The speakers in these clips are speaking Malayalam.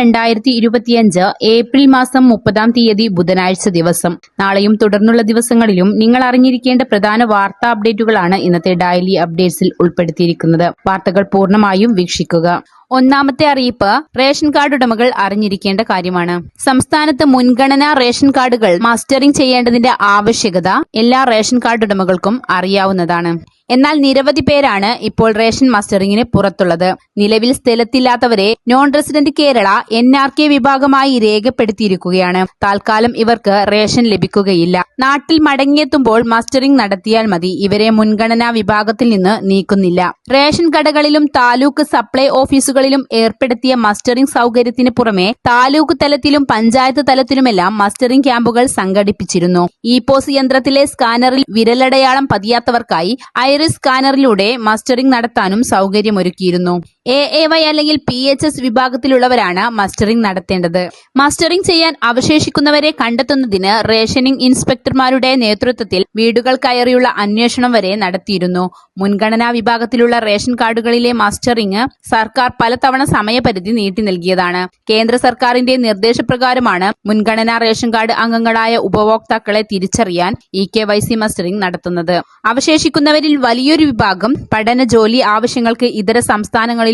രണ്ടായിരത്തി ഇരുപത്തിയഞ്ച് ഏപ്രിൽ മാസം മുപ്പതാം തീയതി ബുധനാഴ്ച ദിവസം. നാളെയും തുടർന്നുള്ള ദിവസങ്ങളിലും നിങ്ങൾ അറിഞ്ഞിരിക്കേണ്ട പ്രധാന വാർത്താ അപ്ഡേറ്റുകളാണ് ഇന്നത്തെ ഡയലി അപ്ഡേറ്റ്സിൽ ഉൾപ്പെടുത്തിയിരിക്കുന്നത്. വാർത്തകൾ പൂർണമായും വീക്ഷിക്കുക. ഒന്നാമത്തെ അറിയിപ്പ് റേഷൻ കാർഡ് ഉടമകൾ അറിഞ്ഞിരിക്കേണ്ട കാര്യമാണ്. സംസ്ഥാനത്ത് മുൻഗണനാ റേഷൻ കാർഡുകൾ മാസ്റ്ററിംഗ് ചെയ്യേണ്ടതിന്റെ ആവശ്യകത എല്ലാ റേഷൻ കാർഡ് ഉടമകൾക്കും അറിയാവുന്നതാണ്. എന്നാൽ നിരവധി പേരാണ് ഇപ്പോൾ റേഷൻ മസ്റ്ററിങ്ങിന് പുറത്തുള്ളത്. നിലവിൽ സ്ഥലത്തില്ലാത്തവരെ non resident Kerala N R K വിഭാഗമായി രേഖപ്പെടുത്തിയിരിക്കുകയാണ്. താൽക്കാലം ഇവർക്ക് റേഷൻ ലഭിക്കുകയില്ല. നാട്ടിൽ മടങ്ങിയെത്തുമ്പോൾ മസ്റ്ററിംഗ് നടത്തിയാൽ മതി. ഇവരെ മുൻഗണനാ വിഭാഗത്തിൽ നിന്ന് നീക്കുന്നില്ല. റേഷൻ കടകളിലും താലൂക്ക് സപ്ലൈ ഓഫീസുകളിലും ഏർപ്പെടുത്തിയ മസ്റ്ററിംഗ് സൗകര്യത്തിന് പുറമെ താലൂക്ക് തലത്തിലും പഞ്ചായത്ത് തലത്തിലുമെല്ലാം മസ്റ്ററിംഗ് ക്യാമ്പുകൾ സംഘടിപ്പിച്ചിരുന്നു. ഇ പോസ് യന്ത്രത്തിലെ സ്കാനറിൽ വിരലടയാളം പതിയാത്തവർക്കായി ഐറിസ് സ്കാനറിലൂടെ മസ്റ്ററിംഗ് നടത്താനും സൗകര്യമൊരുക്കിയിരുന്നു എ എ വൈ അല്ലെങ്കിൽ പി എച്ച് എസ് വിഭാഗത്തിലുള്ളവരാണ് മസ്റ്ററിംഗ് നടത്തേണ്ടത്. മസ്റ്ററിംഗ് ചെയ്യാൻ അവശേഷിക്കുന്നവരെ കണ്ടെത്തുന്നതിന് റേഷനിംഗ് ഇൻസ്പെക്ടർമാരുടെ നേതൃത്വത്തിൽ വീടുകൾ കയറിയുള്ള അന്വേഷണം വരെ നടത്തിയിരുന്നു. മുൻഗണനാ വിഭാഗത്തിലുള്ള റേഷൻ കാർഡുകളിലെ മസ്റ്ററിംഗ് സർക്കാർ പലതവണ സമയപരിധി നീട്ടി നൽകിയതാണ്. കേന്ദ്ര സർക്കാരിന്റെ നിർദ്ദേശപ്രകാരമാണ് മുൻഗണനാ റേഷൻ കാർഡ് അംഗങ്ങളായ ഉപഭോക്താക്കളെ തിരിച്ചറിയാൻ E K Y C mustering നടത്തുന്നത്. അവശേഷിക്കുന്നവരിൽ വലിയൊരു വിഭാഗം പഠന ജോലി ആവശ്യങ്ങൾക്ക് ഇതര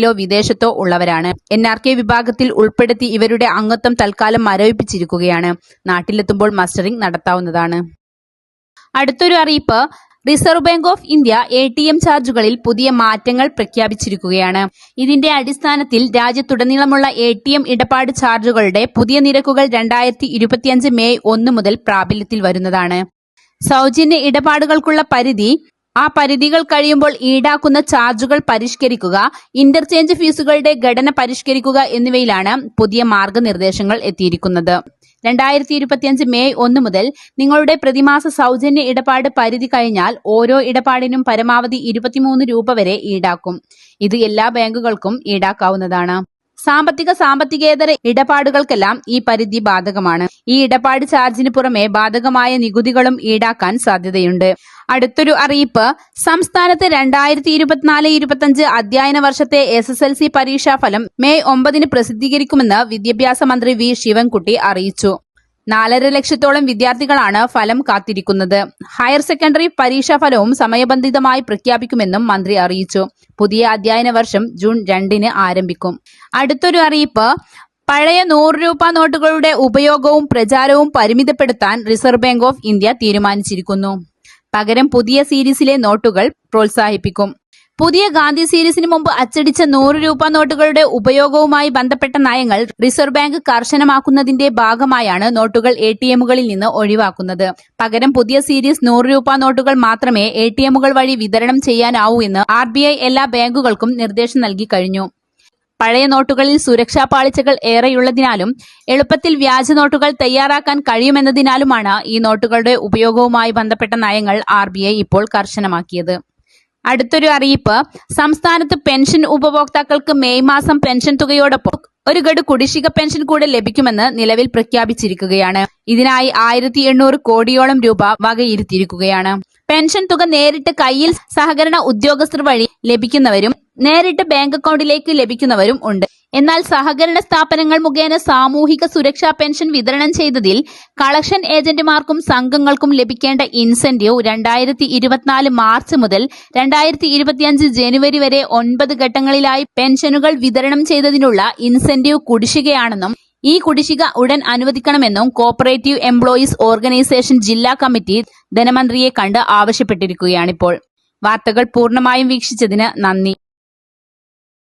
സംസ്ഥാനങ്ങളിലോ വിദേശത്തോ ഉള്ളവരാണ്. എൻ ആർ കെ വിഭാഗത്തിൽ ഉൾപ്പെടുത്തി ഇവരുടെ അംഗത്വം തൽക്കാലം മരവിപ്പിച്ചിരിക്കുകയാണ്. നാട്ടിലെത്തുമ്പോൾ മസ്റ്ററിംഗ് നടത്താവുന്നതാണ്. അടുത്തൊരു അറിയിപ്പ്. Reserve Bank of India A T M ചാർജുകളിൽ പുതിയ മാറ്റങ്ങൾ പ്രഖ്യാപിച്ചിരിക്കുകയാണ്. ഇതിന്റെ അടിസ്ഥാനത്തിൽ രാജ്യത്തുടനീളമുള്ള എ ടി എം ഇടപാട് ചാർജുകളുടെ പുതിയ നിരക്കുകൾ രണ്ടായിരത്തി ഇരുപത്തിയഞ്ച് മെയ് ഒന്ന് മുതൽ പ്രാബല്യത്തിൽ വരുന്നതാണ്. സൗജന്യ ഇടപാടുകൾക്കുള്ള പരിധി ആ പരിധികൾ കഴിയുമ്പോൾ ഈടാക്കുന്ന ചാർജുകൾ പരിഷ്കരിക്കുക ഇന്റർചേഞ്ച് ഫീസുകളുടെ ഘടന പരിഷ്കരിക്കുക എന്നിവയിലാണ് പുതിയ മാർഗനിർദ്ദേശങ്ങൾ എത്തിയിരിക്കുന്നത്. രണ്ടായിരത്തി ഇരുപത്തിയഞ്ച് മെയ് ഒന്ന് മുതൽ നിങ്ങളുടെ പ്രതിമാസ സൗജന്യ ഇടപാട് പരിധി കഴിഞ്ഞാൽ ഓരോ ഇടപാടിനും പരമാവധി ഇരുപത്തിമൂന്ന് രൂപ വരെ ഈടാക്കും. ഇത് എല്ലാ ബാങ്കുകൾക്കും ഈടാക്കാവുന്നതാണ്. സാമ്പത്തിക സാമ്പത്തികേതര ഇടപാടുകൾക്കെല്ലാം ഈ പരിധി ബാധകമാണ്. ഈ ഇടപാട് ചാർജിന് പുറമെ ബാധകമായ നികുതികളും ഈടാക്കാൻ സാധ്യതയുണ്ട്. അടുത്തൊരു അറിയിപ്പ് സംസ്ഥാനത്ത് രണ്ടായിരത്തി ഇരുപത്തിനാല് ഇരുപത്തിയഞ്ച് അധ്യയന വർഷത്തെ എസ് എസ് എൽ സി പരീക്ഷാഫലം മെയ് ഒമ്പതിന് പ്രസിദ്ധീകരിക്കുമെന്ന് വിദ്യാഭ്യാസ മന്ത്രി വി. ശിവൻകുട്ടി അറിയിച്ചു. നാലര ലക്ഷത്തോളം വിദ്യാർത്ഥികളാണ് ഫലം കാത്തിരിക്കുന്നത്. ഹയർ സെക്കൻഡറി പരീക്ഷാ ഫലവും സമയബന്ധിതമായി പ്രഖ്യാപിക്കുമെന്നും മന്ത്രി അറിയിച്ചു. പുതിയ അധ്യയന വർഷം ജൂൺ രണ്ടിന് ആരംഭിക്കും. അടുത്തൊരു അറിയിപ്പ് പഴയ നൂറ് രൂപ നോട്ടുകളുടെ ഉപയോഗവും പ്രചാരവും പരിമിതപ്പെടുത്താൻ റിസർവ് ബാങ്ക് ഓഫ് ഇന്ത്യ തീരുമാനിച്ചിരിക്കുന്നു. പകരം പുതിയ സീരീസിലെ നോട്ടുകൾ പ്രോത്സാഹിപ്പിക്കും. പുതിയ ഗാന്ധി സീരീസിന് മുമ്പ് അച്ചടിച്ച നൂറ് രൂപ നോട്ടുകളുടെ ഉപയോഗവുമായി ബന്ധപ്പെട്ട നയങ്ങൾ റിസർവ് ബാങ്ക് കർശനമാക്കുന്നതിന്റെ ഭാഗമായാണ് നോട്ടുകൾ എ ടി എമ്മുകളിൽ നിന്ന് ഒഴിവാക്കുന്നത്. പകരം പുതിയ സീരീസ് നൂറ് രൂപ നോട്ടുകൾ മാത്രമേ എ ടി എമ്മുകൾ വഴി വിതരണം ചെയ്യാനാവൂ എന്ന് ആർ എല്ലാ ബാങ്കുകൾക്കും നിർദ്ദേശം നൽകി കഴിഞ്ഞു. പഴയ നോട്ടുകളിൽ സുരക്ഷാ പാളിച്ചകൾ ഏറെയുള്ളതിനാലും എളുപ്പത്തിൽ വ്യാജ നോട്ടുകൾ തയ്യാറാക്കാൻ കഴിയുമെന്നതിനാലുമാണ് ഈ നോട്ടുകളുടെ ഉപയോഗവുമായി ബന്ധപ്പെട്ട നയങ്ങൾ ആർ ഇപ്പോൾ കർശനമാക്കിയത്. അടുത്തൊരു അറിയിപ്പ്. സംസ്ഥാനത്ത് പെൻഷൻ ഉപഭോക്താക്കൾക്ക് മെയ് മാസം പെൻഷൻ തുകയോടൊപ്പം ഒരു ഗഡു കുടിശ്ശിക പെൻഷൻ കൂടെ ലഭിക്കുമെന്ന് നിലവിൽ പ്രഖ്യാപിച്ചിരിക്കുകയാണ്. ഇതിനായി ആയിരത്തി എണ്ണൂറ് കോടിയോളം രൂപ വകയിരുത്തിയിരിക്കുകയാണ്. പെൻഷൻ തുക നേരിട്ട് കയ്യിൽ സഹകരണ ഉദ്യോഗസ്ഥർ വഴി ലഭിക്കുന്നവരും നേരിട്ട് ബാങ്ക് അക്കൗണ്ടിലേക്ക് ലഭിക്കുന്നവരും ഉണ്ട്. എന്നാൽ സഹകരണ സ്ഥാപനങ്ങൾ മുഖേന സാമൂഹിക സുരക്ഷാ പെൻഷൻ വിതരണം ചെയ്തതിൽ കളക്ഷൻ ഏജന്റുമാർക്കും സംഘങ്ങൾക്കും ലഭിക്കേണ്ട ഇൻസെന്റീവ് രണ്ടായിരത്തി ഇരുപത്തിനാല് മാർച്ച് മുതൽ രണ്ടായിരത്തി ഇരുപത്തിയഞ്ച് ജനുവരി വരെ ഒൻപത് ഘട്ടങ്ങളിലായി പെൻഷനുകൾ വിതരണം ചെയ്തതിനുള്ള ഇൻസെന്റീവ് കുടിശ്ശികയാണെന്നും ഈ കുടിശ്ശിക ഉടൻ അനുവദിക്കണമെന്നും കോപ്പറേറ്റീവ് എംപ്ലോയീസ് ഓർഗനൈസേഷൻ ജില്ലാ കമ്മിറ്റി ധനമന്ത്രിയെ കണ്ട് ആവശ്യപ്പെട്ടിരിക്കുകയാണിപ്പോൾ. വാർത്തകൾ പൂർണമായും വീക്ഷിച്ചതിന് നന്ദി.